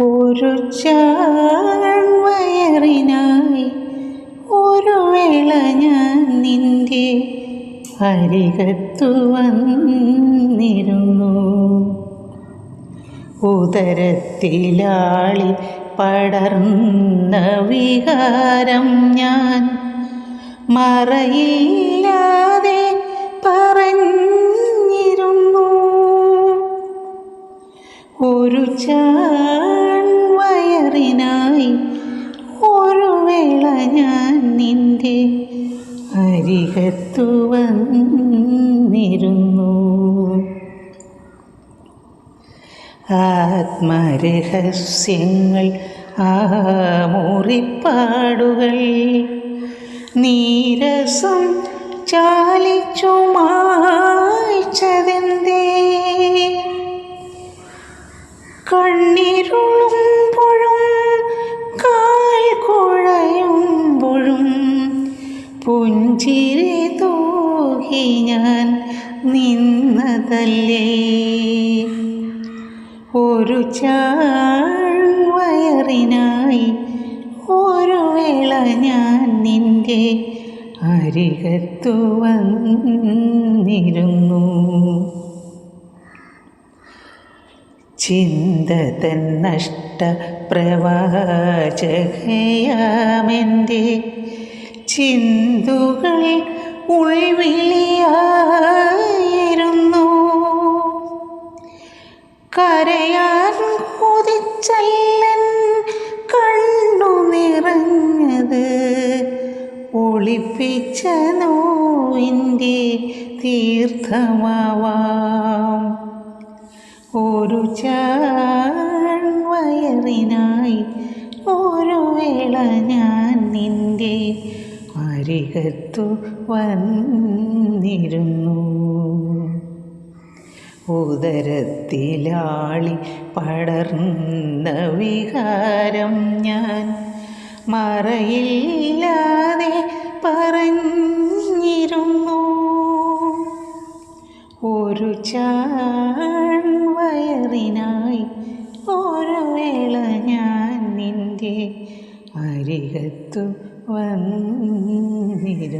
ഒരു ചാൺവയറിനായി ഒരു വേള ഞാൻ നിന്റെ അരികത്തു വന്നിരുന്നു. ഉദരത്തിലാളി പടർന്ന വികാരം ഞാൻ മറയില്ലാതെ പറഞ്ഞിരുന്നു. ഒരു ചാൺവയറിനായി ഒരു വേള ഞാൻ നിന്റെ അരികത്തു വന്നിരുന്നു. ആത്മരഹസ്യങ്ങൾ ആ മുറിപ്പാടുകൾ നീരസം ചാലിച്ചു മായ്ച്ചതെന്തേ? കണ്ണിരുളുമ്പോഴും പുഞ്ചിരി തൂകി ഞാൻ നിന്നതല്ലേ? ഒരു ചാൺവയറിനായി ഒരു വേള ഞാൻ നിന്റെ അരികത്തു വന്നിരുന്നു. ചിന്ത തൻ നഷ്ട പ്രവാചകയാമെന്റെ ചിന്തുകൾ ഉൾവിളിയായിരുന്നു. കരയാൻ കൊതിച്ചല്ലൻ കണ്ണു നിറഞ്ഞത് ഒളിപ്പിച്ച നോവിന്റെ തീർത്ഥമാവാം. ഒരു ചാൺവയറിനായി അരികത്തു വന്നിരുന്നു. ഉദരത്തിലാളി പടർന്ന വികാരം ഞാൻ മറയില്ലാതെ പറഞ്ഞിരുന്നു. ഒരു ചയറിനായി ഒരു വേള ഞാൻ നിന്റെ അരികത്തു വന്നിരുന്നു.